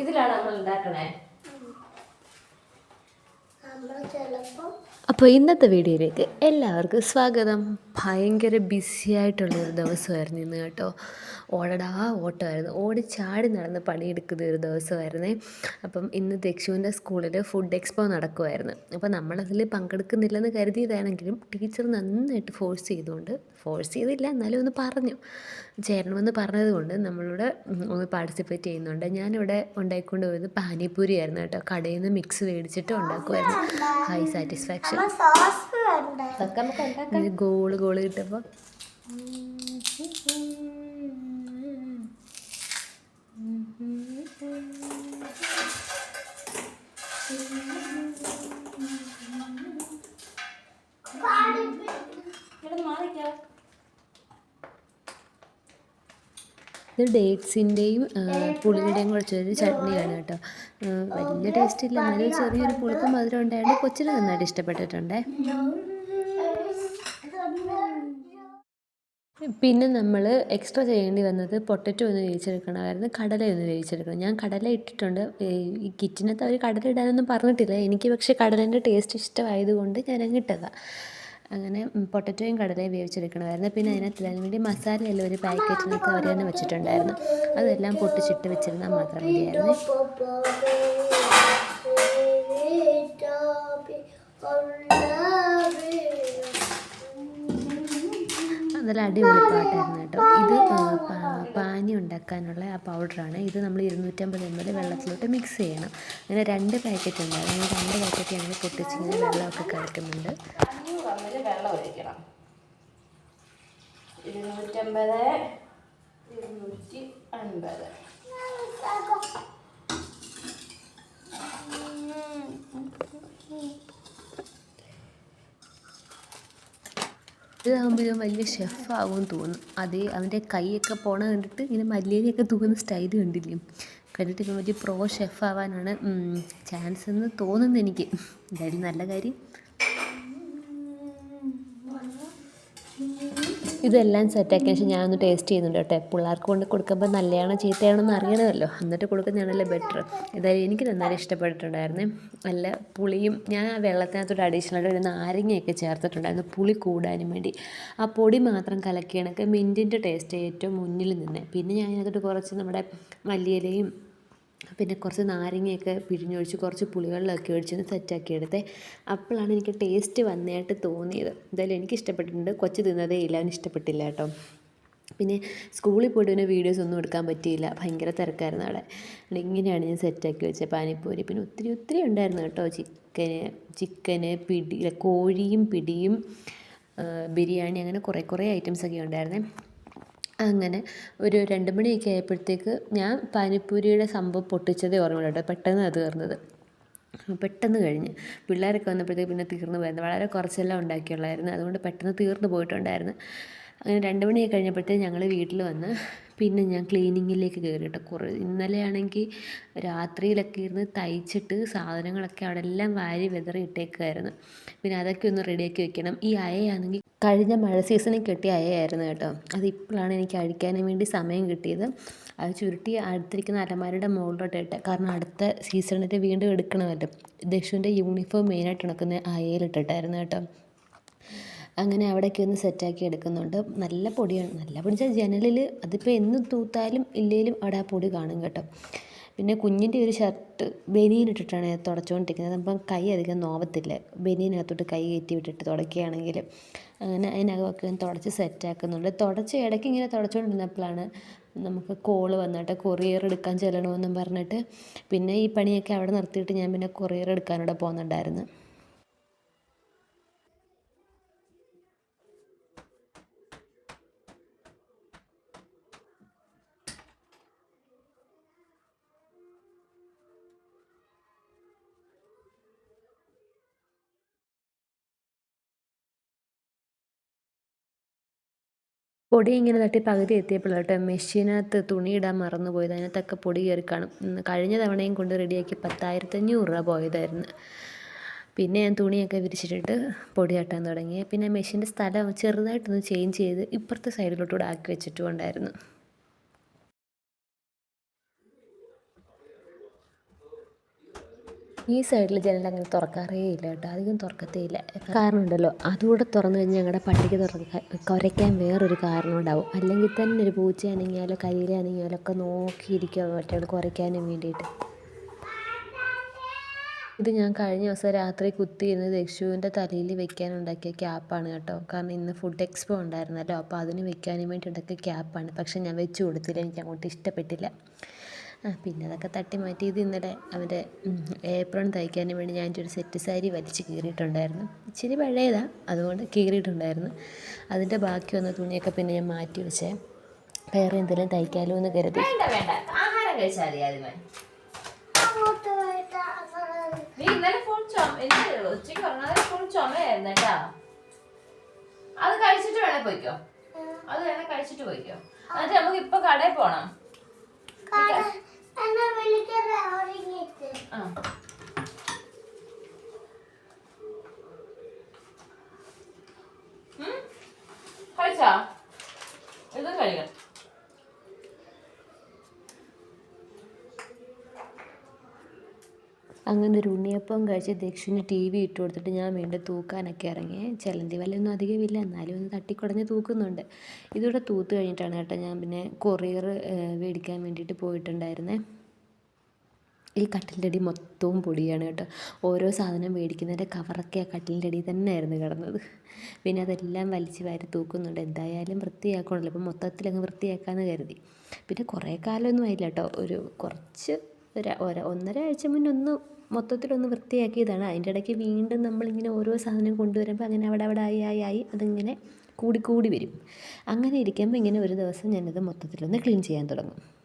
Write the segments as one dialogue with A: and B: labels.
A: ഇതിലാണ് നമ്മൾ ഉണ്ടാക്കണേ.
B: നമ്മൾ ചിലപ്പം
A: അപ്പോൾ ഇന്നത്തെ വീഡിയോയിലേക്ക് എല്ലാവർക്കും സ്വാഗതം. ഭയങ്കര ബിസി ആയിട്ടുള്ളൊരു ദിവസമായിരുന്നു ഇന്ന് കേട്ടോ. ഓടടാ ഓട്ടമായിരുന്നു. ഓടി ചാടി നടന്ന് പണിയെടുക്കുന്ന ഒരു ദിവസമായിരുന്നേ. അപ്പം ഇന്ന് ദക്ഷുവിന്റെ സ്കൂളിൽ ഫുഡ് എക്സ്പോ നടക്കുമായിരുന്നു അപ്പോൾ നമ്മളതിൽ പങ്കെടുക്കുന്നില്ലെന്ന് കരുതിയതാണെങ്കിലും ടീച്ചർ നന്നായിട്ട് ഫോഴ്സ് ചെയ്തുകൊണ്ട് ഫോഴ്സ് ചെയ്തില്ല എന്നാലും ഒന്ന് പറഞ്ഞു. ചേരണമെന്ന് പറഞ്ഞതുകൊണ്ട് നമ്മളിവിടെ ഒന്ന് പാർട്ടിസിപ്പേറ്റ് ചെയ്യുന്നുണ്ട്. ഞാനിവിടെ ഉണ്ടാക്കിക്കൊണ്ട് പോയത് പാനിപ്പൂരി ആയിരുന്നു കേട്ടോ. കടയിൽ നിന്ന് മിക്സ് മേടിച്ചിട്ട് ഉണ്ടാക്കുമായിരുന്നു ഹൈ സാറ്റിസ്ഫാക്ഷൻ ഗോൾ ഗോൾ കിട്ടുമ്പോൾ ഇത് ഡേറ്റ്സിന്റെയും പുളിയുടെയും കുറച്ചൊരു ചട്നിയാണ് കേട്ടോ. വലിയ ടേസ്റ്റ് ഇല്ല. എന്നാലും ചെറിയൊരു പുളിപ്പ് മധുരം ഉണ്ടായതുകൊണ്ട് കൊച്ചിന് നന്നായിട്ട് ഇഷ്ടപ്പെട്ടിട്ടുണ്ടേ. പിന്നെ നമ്മൾ എക്സ്ട്രാ ചെയ്യേണ്ടി വന്നത് പൊട്ടറ്റോ ഒന്ന് വേവിച്ചെടുക്കണമായിരുന്നു കടല ഒന്ന് വേവിച്ചെടുക്കണം. ഞാൻ കടല ഇട്ടിട്ടുണ്ട്. ഈ കിറ്റിനകത്ത് അവർ കടല ഇടാനൊന്നും പറഞ്ഞിട്ടില്ല. എനിക്ക് പക്ഷേ കടലേന്റെ ടേസ്റ്റ് ഇഷ്ടമായതുകൊണ്ട് ഞാൻ അങ്ങ് ഇട്ടതാണ് അങ്ങനെ പൊട്ടറ്റോയും കടലയും വേവിച്ചെടുക്കണമായിരുന്നു. പിന്നെ അതിനകത്ത് അതിന് വേണ്ടി മസാലയെല്ലാം ഒരു പാക്കറ്റിനകത്ത് അവർ തന്നെ വെച്ചിട്ടുണ്ടായിരുന്നു. അതെല്ലാം പൊട്ടിച്ചിട്ട് വെച്ചിരുന്നാൽ മാത്രം മതിയായിരുന്നു. നല്ല അടിപൊളി പാട്ടായിരുന്നു കേട്ടോ. ഇത് പാനി ഉണ്ടാക്കാനുള്ള ആ പൗഡറാണ്. ഇത് നമ്മൾ ഇരുന്നൂറ്റമ്പത് എം എൽ വെള്ളത്തിലോട്ട് മിക്സ് ചെയ്യണം. അങ്ങനെ രണ്ട് പാക്കറ്റ് ഉണ്ട്. അങ്ങനെ രണ്ട് പാക്കറ്റ് ഞങ്ങൾ പൊട്ടിച്ചിങ്ങനെ വെള്ളമൊക്കെ കളിക്കുന്നുണ്ട്
C: വെള്ളം ഒഴിക്കണം ഇരുന്നൂറ്റമ്പത് ഇരുന്നൂറ്റി അൻപത്
A: ഇതാകുമ്പോൾ ഇവൻ വലിയ ഷെഫാകുമെന്ന് തോന്നും. അതേ അവന്റെ കൈയൊക്കെ പോണ കണ്ടിട്ട് ഇങ്ങനെ മല്ലിയിലൊക്കെ തൂക്കുന്ന സ്റ്റൈൽ കണ്ടില്ലേ? കണ്ടിട്ട് ഇവൻ വലിയ പ്രോ ഷെഫാവാനാണ് ചാൻസ് എന്ന് തോന്നുന്നു എനിക്ക് എന്തായാലും നല്ല കാര്യം. ഇതെല്ലാം സെറ്റാക്കിയ ശേഷം ഞാനൊന്ന് ടേസ്റ്റ് ചെയ്യുന്നുണ്ട് കേട്ടോ. പിള്ളേർക്ക് കൊണ്ട് കൊടുക്കുമ്പോൾ നല്ലതാണോ ചീത്തയാണോ എന്ന് അറിയണമല്ലോ. എന്നിട്ട് കൊടുക്കുന്നതാണല്ലോ ബെറ്റർ ഇതായാലും എനിക്ക് നന്നായിട്ട് ഇഷ്ടപ്പെട്ടിട്ടുണ്ടായിരുന്നു. നല്ല പുളിയും ഞാൻ ആ വെള്ളത്തിനകത്തോട്ട് അഡീഷണൽ ഒരു നാരങ്ങയൊക്കെ ചേർത്തിട്ടുണ്ടായിരുന്നു. പുളി കൂടാനും വേണ്ടി. ആ പൊടി മാത്രം കലക്കിയണക്ക് മിന്റിന്റെ ടേസ്റ്റ് ഏറ്റവും മുന്നിൽ നിന്ന്. പിന്നെ ഞാൻ അതിനകത്തോട്ട് കുറച്ച് നമ്മുടെ മല്ലിയിലയും പിന്നെ കുറച്ച് നാരങ്ങയൊക്കെ പിഴിഞ്ഞൊഴിച്ച് കുറച്ച് പുളിവെള്ളമൊക്കെ ഒഴിച്ചൊന്ന് സെറ്റാക്കി എടുത്തേ. അപ്പോഴാണ് എനിക്ക് ടേസ്റ്റ് വന്നതായിട്ട് തോന്നിയത്. എന്തായാലും എനിക്ക് ഇഷ്ടപ്പെട്ടിട്ടുണ്ട്. കൊച്ചു തിന്നതേ ഇല്ല. അവന് ഇഷ്ടപ്പെട്ടില്ല കേട്ടോ. പിന്നെ സ്കൂളിൽ പോയിട്ട് പിന്നെ വീഡിയോസ് ഒന്നും എടുക്കാൻ പറ്റിയില്ല. ഭയങ്കര തിരക്കായിരുന്നു അവിടെ. ഇങ്ങനെയാണ് ഞാൻ സെറ്റാക്കി വെച്ചത് പാനിപ്പൂരി. പിന്നെ ഒത്തിരി ഒത്തിരി ഉണ്ടായിരുന്നു കേട്ടോ. ചിക്കന് ചിക്കന് പിടി കോഴിയും പിടിയും ബിരിയാണി അങ്ങനെ കുറേ കുറേ ഐറ്റംസൊക്കെ ഉണ്ടായിരുന്നേ. അങ്ങനെ ഒരു രണ്ട് മണിയൊക്കെ ആയപ്പോഴത്തേക്ക് ഞാൻ പാനിപ്പൂരിയുടെ സംഭവം പൊട്ടിച്ചതേ ഓർമ്മയുള്ളൂ കേട്ടോ. പെട്ടെന്ന് അത് തീർന്നത്. പെട്ടെന്ന് കഴിഞ്ഞ്. പിള്ളേരൊക്കെ വന്നപ്പോഴത്തേക്ക് പിന്നെ തീർന്നു പോയിരുന്നു വളരെ കുറച്ചെല്ലാം ഉണ്ടാക്കിയുള്ളായിരുന്നു. അതുകൊണ്ട് പെട്ടെന്ന് തീർന്നു പോയിട്ടുണ്ടായിരുന്നു. അങ്ങനെ രണ്ട് മണിയൊക്കെ കഴിഞ്ഞപ്പോഴത്തേക്ക് ഞങ്ങൾ വീട്ടിൽ വന്ന് പിന്നെ ഞാൻ ക്ലീനിങ്ങിലേക്ക് കയറി കുറേ ഇന്നലെ ആണെങ്കിൽ രാത്രിയിലൊക്കെ ഇരുന്ന് തയ്ച്ചിട്ട് സാധനങ്ങളൊക്കെ അവിടെ എല്ലാം വാരി വെതറി ഇട്ടേക്കുമായിരുന്നു പിന്നെ അതൊക്കെ ഒന്ന് റെഡിയാക്കി വെക്കണം. ഈ അയയാണെങ്കിൽ കഴിഞ്ഞ മഴ സീസണിൽ കിട്ടിയ അയയായിരുന്നു കേട്ടോ. അത് ഇപ്പോഴാണ് എനിക്ക് അഴിക്കാനും വേണ്ടി സമയം കിട്ടിയത്. അത് ചുരുട്ടി അടുത്തിരിക്കുന്ന അലമാരയുടെ മുകളിലോട്ട് ഇട്ട് കാരണം അടുത്ത സീസണിൽ വീണ്ടും എടുക്കണമല്ലോ. ദക്ഷുവിന്റെ യൂണിഫോം മെയിനായിട്ട് ഉണക്കുന്ന അയയിലിട്ടിട്ടായിരുന്നു കേട്ടോ. അങ്ങനെ അവിടെയൊക്കെ ഒന്ന് സെറ്റാക്കി എടുക്കുന്നുണ്ട്. നല്ല പൊടിയാണ്. നല്ല പൊടി വെച്ചാൽ ജനലിൽ അതിപ്പോൾ എന്ന് തൂത്താലും ഇല്ലെങ്കിലും അവിടെ ആ പൊടി കാണും കേട്ടോ. പിന്നെ കുഞ്ഞിന്റെ ഒരു ഷർട്ട് ബനിയൻ ഇട്ടിട്ടാണ് ഞാൻ തുടച്ചുകൊണ്ടിരിക്കുന്നത്. അപ്പം കൈ അധികം നോവത്തില്ല. ബനിയനകത്തോട്ട് കൈ കയറ്റി വിട്ടിട്ട് തുടക്കുകയാണെങ്കിൽ അങ്ങനെ അതിനകമൊക്കെ ഞാൻ തുടച്ച് സെറ്റാക്കുന്നുണ്ട് തുടച്ച് ഇടയ്ക്ക് ഇങ്ങനെ തുടച്ചുകൊണ്ടിരുന്നപ്പോഴാണ് നമുക്ക് കോൾ വന്നിട്ട് കൊറിയർ എടുക്കാൻ ചെല്ലണമെന്നും പറഞ്ഞിട്ട് പിന്നെ ഈ പണിയൊക്കെ അവിടെ നിർത്തിയിട്ട് ഞാൻ പിന്നെ കൊറിയർ എടുക്കാനൂടെ പോകുന്നുണ്ടായിരുന്നു പൊടി ഇങ്ങനെ തട്ടി പകുതി എത്തിയപ്പോഴാണ് കേട്ടോ മെഷീനകത്ത് തുണിയിടാൻ മറന്നുപോയത്. അതിനകത്തൊക്കെ പൊടി കയറി കാണും. കഴിഞ്ഞ തവണയും കൊണ്ട് റെഡിയാക്കി പത്തായിരത്തഞ്ഞൂറ് രൂപ പോയതായിരുന്നു. പിന്നെ ഞാൻ തുണിയൊക്കെ വിരിച്ചിട്ടിട്ട് പൊടി തട്ടാൻ തുടങ്ങി. പിന്നെ മെഷീന്റെ സ്ഥലം ചെറുതായിട്ടൊന്ന് ചേഞ്ച് ചെയ്ത് ഇപ്പുറത്തെ സൈഡിലോട്ടുകൂടെ ആക്കി വെച്ചിട്ടും ഈ സൈഡിൽ ജനൽ അങ്ങനെ തുറക്കാറേ ഇല്ല കേട്ടോ. അധികം തുറക്കത്തേ ഇല്ല. കാരണം ഉണ്ടല്ലോ അതുകൂടെ തുറന്നു കഴിഞ്ഞാൽ ഞങ്ങളുടെ പട്ടിക്ക് തുറക്കാൻ കുരയ്ക്കാൻ വേറൊരു കാരണം ഉണ്ടാവും അല്ലെങ്കിൽ തന്നെ ഒരു പൂച്ചയാണെങ്കിലോ കരിയിലാണെങ്കിലും ഒക്കെ നോക്കിയിരിക്കുക മറ്റേ കുറയ്ക്കാനും വേണ്ടിയിട്ട്. ഇത് ഞാൻ കഴിഞ്ഞ ദിവസം രാത്രി കുത്തിയിരുന്ന് ദക്ഷുവിന്റെ തലയിൽ വെക്കാനുണ്ടാക്കിയ ക്യാപ്പാണ് കേട്ടോ. കാരണം ഇന്ന് ഫുഡ് എക്സ്പോ ഉണ്ടായിരുന്നല്ലോ അപ്പോൾ അതിന് വെക്കാനും വേണ്ടി ഉണ്ടാക്കിയ ക്യാപ്പാണ് പക്ഷേ ഞാൻ വെച്ച് കൊടുത്തില്ല എനിക്ക് അങ്ങോട്ട് ഇഷ്ടപ്പെട്ടില്ല. പിന്നെ അതൊക്കെ തട്ടി മാറ്റി ഇത് ഇന്നലെ അവന്റെ ഏപ്രൺ തയ്ക്കാനും വേണ്ടി ഞാൻ ഒരു സെറ്റ് സാരി വലിച്ച് കീറിയിട്ടുണ്ടായിരുന്നു. ഇച്ചിരി പഴയതാണ് അതുകൊണ്ട് കീറിയിട്ടുണ്ടായിരുന്നു. അതിന്റെ ബാക്കി വന്ന തുണിയൊക്കെ പിന്നെ ഞാൻ മാറ്റി വെച്ചേ. വേറെ എന്തെങ്കിലും തയ്ക്കാലോ എന്ന് കരുതി.
C: വേണ്ട വേണ്ട. ആഹാരം അത് കഴിച്ചിട്ട് വേണേ പോയിക്കോ. അത് വേണേ കഴിച്ചിട്ട് പോയിക്കോ. എന്നിട്ട് നമുക്ക് ഇപ്പൊ കടയിൽ പോണം
B: കാരണം എന്നെ വിളിക്കുന്ന ഒരുങ്ങിയിട്ട്
C: ആ ഉം? കഴിച്ചാ ഇതും കഴിക്കണം
A: അങ്ങനെ ഉണ്ണിയപ്പം കഴിച്ച് ദക്ഷിന് ടി വി ഇട്ട് കൊടുത്തിട്ട് ഞാൻ വീണ്ടും തൂക്കാനൊക്കെ ഇറങ്ങി. ചിലന്തി അധികം അധികമില്ല എന്നാലും ഒന്ന് തട്ടിക്കുടഞ്ഞ് തൂക്കുന്നുണ്ട്. ഇതൂടെ തൂത്ത് കഴിഞ്ഞിട്ടാണ് കേട്ടോ ഞാൻ പിന്നെ കൊറിയർ മേടിക്കാൻ വേണ്ടിയിട്ട് പോയിട്ടുണ്ടായിരുന്നേ. ഈ കട്ടിലിന്റെ അടി മൊത്തവും പൊടിയാണ് കേട്ടോ. ഓരോ സാധനം മേടിക്കുന്നതിന്റെ കവറൊക്കെ ആ കട്ടിലിന്റെ അടി തന്നെയായിരുന്നു കിടന്നത്. പിന്നെ അതെല്ലാം വലിച്ച് വാരി തൂക്കുന്നുണ്ട്. എന്തായാലും വൃത്തിയാക്കണമല്ലോ. ഇപ്പം മൊത്തത്തിലങ്ങ് വൃത്തിയാക്കാമെന്ന് കരുതി. പിന്നെ കുറേ കാലമൊന്നും ആയില്ല കേട്ടോ. ഒരു കുറച്ച് ഒരു ഒരു ഒന്നര ആഴ്ച മുന്നേ ഒന്ന് മൊത്തത്തിലൊന്ന് വൃത്തിയാക്കിയതാണ്. അതിന്റെ ഇടയ്ക്ക് വീണ്ടും നമ്മളിങ്ങനെ ഓരോ സാധനം കൊണ്ടുവരുമ്പോൾ അങ്ങനെ അവിടെ അവിടെ ആയി ആയി ആയി അതിങ്ങനെ കൂടിക്കൂടി കൂടി വരും. അങ്ങനെ ഇരിക്കുമ്പോൾ ഇങ്ങനെ ഒരു ദിവസം ഞാനത് മൊത്തത്തിലൊന്ന് ക്ലീൻ ചെയ്യാൻ തുടങ്ങും.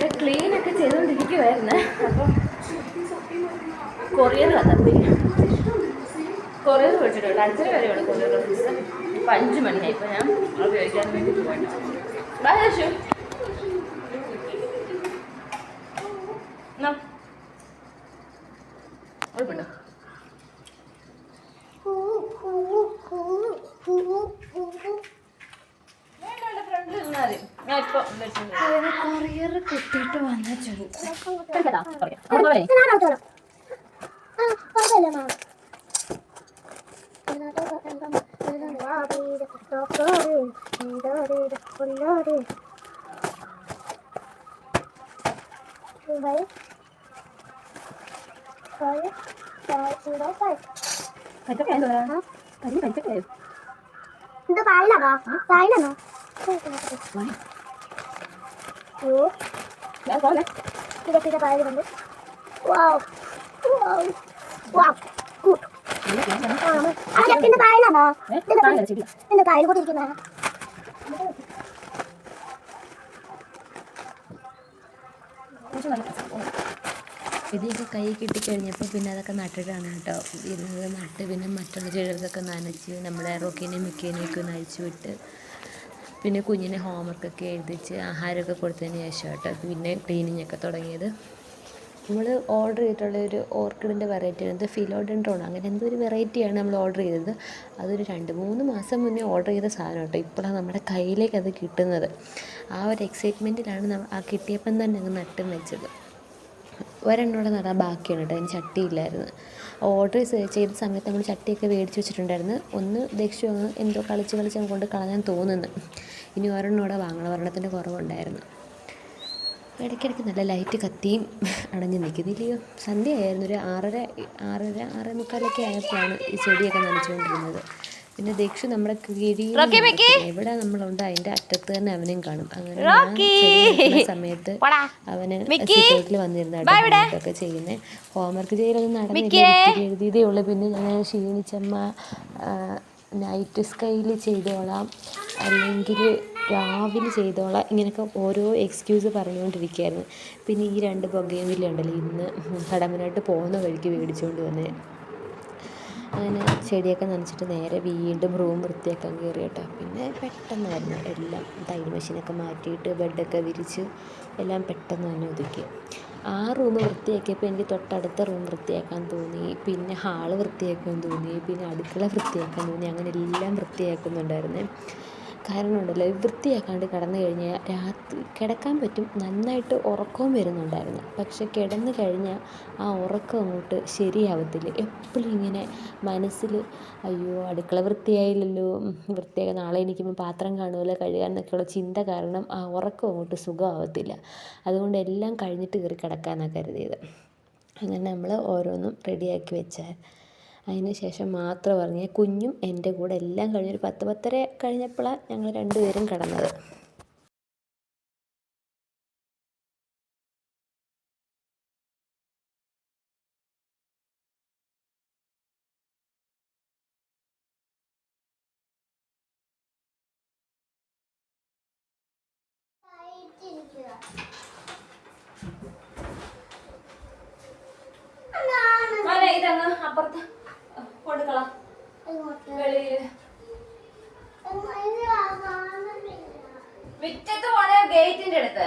C: ഇവിടെ ക്ലീൻ ഒക്കെ ചെയ്തുകൊണ്ടിരിക്കുവായിരുന്നു. അപ്പം കൊറിയർ വന്നപ്പോൾ കൊറിയർ വിളിച്ചിട്ടുണ്ട് അഞ്ചര വരെയാണ് കൊറിയർ ഓഫീസ് അപ്പം അഞ്ച് മണിയായി ഇപ്പം ഞാൻ. ഉപയോഗിക്കാൻ വേണ്ടി പോയിട്ട് ബാ യേശു എന്നാ ഉൾപ്പെട്ടോ
B: കൂ കൂ കൂ കൂ കൂ
C: വേണ്ട വേണ്ട ഫ്രണ്ടിൽ നിന്നാൽ മതി ഞാൻ ഇപ്പം വെച്ചിട്ടുണ്ട്
A: കൊറിയർ കുത്തിയിട്ട് വന്ന ചെടി
B: ഇത് പായലാണോ പായലാണോ ഓ ഇതൊക്കെ പായലുണ്ട് വാവ് വാവ് വാവ് ഗുഡ് അതൊക്കെ പായലാണോ? എന്റെ പായൽ? കൂടി ഇത്
A: ഇതൊക്കെ കൈ കിട്ടിക്കഴിഞ്ഞപ്പോൾ പിന്നെ അതൊക്കെ നട്ടിട്ടാണ് കേട്ടോ. ഇരുന്നത് നട്ട് പിന്നെ മറ്റുള്ള ചെടികൾക്കൊക്കെ നനച്ച് നമ്മുടെ റോക്കിനെയും മിക്കേനെയൊക്കെ ഒന്ന് അഴിച്ചു വിട്ട് പിന്നെ കുഞ്ഞിനെ ഹോംവർക്കൊക്കെ എഴുതിച്ച് ആഹാരമൊക്കെ കൊടുത്തതിന് ശേഷം കേട്ടോ പിന്നെ ക്ലീനിങ് ഒക്കെ തുടങ്ങിയത്. നമ്മൾ ഓർഡർ ചെയ്തിട്ടുള്ള ഒരു ഓർക്കിഡിന്റെ വെറൈറ്റി ഇത് ഫിലോഡെൻഡ്രോൺ അങ്ങനെ എന്തോ ഒരു വെറൈറ്റിയാണ് നമ്മൾ ഓർഡർ ചെയ്തത്. അതൊരു രണ്ട് മൂന്ന് മാസം മുന്നേ ഓർഡർ ചെയ്ത സാധനം കേട്ടോ. ഇപ്പോഴാണ് നമ്മുടെ കയ്യിലേക്ക് അത് കിട്ടുന്നത്. ആ ഒരു എക്സൈറ്റ്മെന്റിലാണ് ആ കിട്ടിയപ്പം തന്നെ അങ്ങ് നട്ടും വെച്ചത്. ഒരെണ്ണോടെ നടാൻ ബാക്കിയാണ് കേട്ടോ. അതിന് ചട്ടിയില്ലായിരുന്നു. ഓർഡർ ചെയ്ത സമയത്ത് നമ്മൾ ചട്ടിയൊക്കെ മേടിച്ച് വെച്ചിട്ടുണ്ടായിരുന്നു. ഒന്ന് ദക്ഷിണ എന്തോ കളിച്ച് കളിച്ച് കൊണ്ട് കളഞ്ഞാൻ തോന്നുന്നു. ഇനി ഒരെണ്ണം കൂടെ വാങ്ങണം. ഒരെണ്ണത്തിന്റെ കുറവുണ്ടായിരുന്നു. ഇടയ്ക്കിടയ്ക്ക് നല്ല ലൈറ്റ് കത്തിയും അണഞ്ഞ് നിൽക്കുന്നില്ലയോ സന്ധ്യയായിരുന്നു. ഒരു ആറര ആറര ആറേ മുക്കാലൊക്കെ ആയപ്പോഴാണ് ഈ ചെടിയൊക്കെ നനച്ചുകൊണ്ടിരുന്നത്. പിന്നെ ദക്ഷു നമ്മുടെ കീഴിൽ എവിടെ നമ്മളുണ്ട്? അതിന്റെ അറ്റത്ത് തന്നെ അവനെയും കാണും. അങ്ങനെ സമയത്ത് അവന് സിറ്റൗട്ടിൽ വന്നിരുന്ന ഒക്കെ ചെയ്യുന്നത് ഹോംവർക്ക് ചെയ്യലൊന്നും നടന്നില്ല. എഴുതിയതേ ഉള്ളൂ. പിന്നെ ഞാൻ ക്ഷീണിച്ചമ്മ നൈറ്റ് സ്കൈയിൽ ചെയ്തോളാം. അല്ലെങ്കിൽ രാവിലെ ചെയ്തോളാം. ഇങ്ങനെയൊക്കെ ഓരോ എക്സ്ക്യൂസ് പറഞ്ഞുകൊണ്ടിരിക്കുകയായിരുന്നു. പിന്നെ ഈ രണ്ട് പുകയും ഉണ്ടല്ലോ. ഇന്ന് കടമ്പനായിട്ട് പോകുന്ന വഴിക്ക് മേടിച്ചുകൊണ്ട് വന്നേ. അങ്ങനെ ചെടിയൊക്കെ നനച്ചിട്ട് നേരെ വീണ്ടും റൂം വൃത്തിയാക്കാൻ കയറി കേട്ടോ. പിന്നെ പെട്ടെന്നായിരുന്നു എല്ലാം തയ്യൽ മെഷീനൊക്കെ മാറ്റിയിട്ട് ബെഡൊക്കെ വിരിച്ച് എല്ലാം പെട്ടെന്ന് തന്നെ ഒതുക്കി. ആ റൂം വൃത്തിയാക്കിയപ്പോൾ എനിക്ക് തൊട്ടടുത്ത റൂം വൃത്തിയാക്കാൻ തോന്നി പിന്നെ ഹാൾ വൃത്തിയാക്കാൻ തോന്നി പിന്നെ അടുക്കള വൃത്തിയാക്കാൻ തോന്നി അങ്ങനെ എല്ലാം വൃത്തിയാക്കുന്നുണ്ടായിരുന്നേ. കാരണം ഉണ്ടല്ലോ വൃത്തിയാക്കാണ്ട് കിടന്നു കഴിഞ്ഞാൽ രാത്രി കിടക്കാൻ പറ്റും നന്നായിട്ട് ഉറക്കവും വരുന്നുണ്ടായിരുന്നു. പക്ഷെ കിടന്നു കഴിഞ്ഞാൽ ആ ഉറക്കം അങ്ങോട്ട് ശരിയാവത്തില്ല. എപ്പോഴും ഇങ്ങനെ മനസ്സിൽ അയ്യോ അടുക്കള വൃത്തിയായില്ലല്ലോ. വൃത്തിയാക്കാൻ നാളെ എണീക്കുമ്പോൾ പാത്രം കാണുമല്ലോ കഴുകാൻ എന്നൊക്കെയുള്ള ചിന്ത കാരണം ആ ഉറക്കം അങ്ങോട്ട് സുഖമാവത്തില്ല. അതുകൊണ്ട് എല്ലാം കഴിഞ്ഞിട്ട് കയറി കിടക്കാനാണ് കരുതിയത്. അങ്ങനെ നമ്മൾ ഓരോന്നും റെഡിയാക്കി വെച്ചാൽ അതിന് ശേഷം മാത്രം ഇറങ്ങി കുഞ്ഞും എന്റെ കൂടെ എല്ലാം കഴിഞ്ഞൊരു പത്ത് പത്തര കഴിഞ്ഞപ്പോഴാണ് ഞങ്ങൾ രണ്ടുപേരും കിടന്നത്.
C: ഇതങ്ങ് അപ്പുറത്ത്. കൊടുക്കളാം.
B: വെളിയിൽ.
C: മുറ്റത്ത് പോണേ ഗേറ്റിന്റെ അടുത്ത്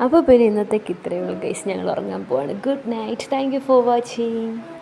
A: അപ്പോൾ പിന്നെ ഇന്നത്തേക്ക് ഇത്രയേ ഉള്ളൂ ഗൈസ് ഞങ്ങൾ ഉറങ്ങാൻ പോവാണ്. Good night thank you for watching